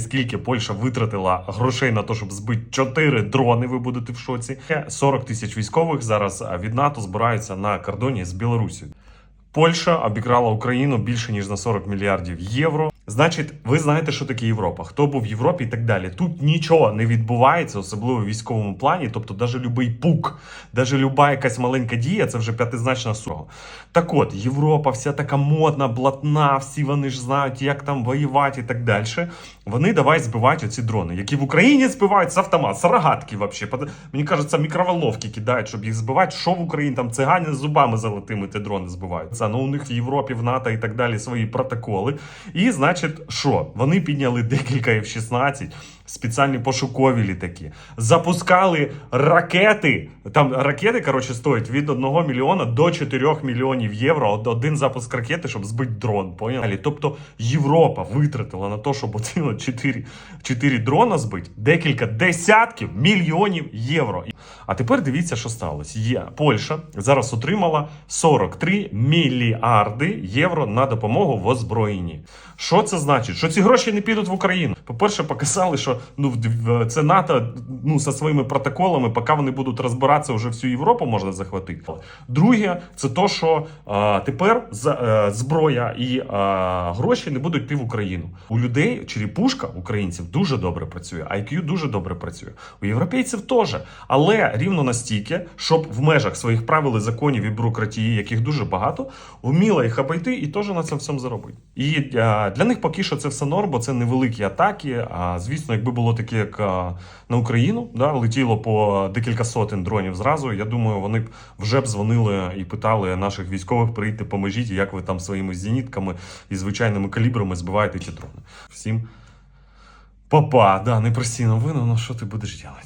Скільки Польща витратила грошей на те, щоб збити 4 дрони, ви будете в шоці. 40 тисяч військових зараз від НАТО збираються на кордоні з Білорусі. Польща обікрала Україну більше ніж на 40 мільярдів євро. Значить, ви знаєте, що таке Європа, хто був в Європі і так далі. Тут нічого не відбувається, особливо в військовому плані. Тобто, навіть любий пук, навіть люба якась маленька дія, це вже п'ятизначна сума. Так от, Європа, вся така модна, блатна, всі вони ж знають, як там воювати і так далі. Вони давай збивають оці дрони, які в Україні збивають з автомат, з рогатки. Под- Мені кажеться, мікроволновки кидають, щоб їх збивати. Що в Україні там цигані з зубами золотими ті дрони збивають. Це ну у них в Європі, в НАТО і так далі свої протоколи. І значить, що вони підняли декілька F-16, спеціальні пошукові літаки, запускали ракети. Там ракети, коротше, стоять від 1 мільйона до 4 мільйонів євро. Од- Один запуск ракети, щоб збити дрон. Поняли? Тобто Європа витратила на те, щоб оці 4, 4 дрона збити декілька десятків мільйонів євро. А тепер дивіться, що сталося. Є Польща зараз отримала 43 мільярди євро на допомогу в озброєнні. Що це значить? Що ці гроші не підуть в Україну? По-перше, показали, що ну в- це НАТО ну зі своїми протоколами, поки вони будуть розбиратися, вже всю Європу можна захватити. Друге, це то, що е, тепер за, е, зброя і е, гроші не будуть йти в Україну. У людей черепушка українців дуже добре працює, IQ дуже добре працює. У європейців теж, але рівно настільки, щоб в межах своїх правил і законів і бюрократії, яких дуже багато, вміла їх обійти і теж на цьому всьому заробити. І е, для них поки що це все норм, бо це невеликі атаки. А звісно, якби було таке, як на Україну, да, летіло по декілька сотень дронів зразу. Я думаю, вони б вже б дзвонили і питали наших військових прийти, поможіть, як ви там своїми зенітками і звичайними калібрами збиваєте ті дрони. Всім. Папа, да, не прості новини, ну що ти будеш робити?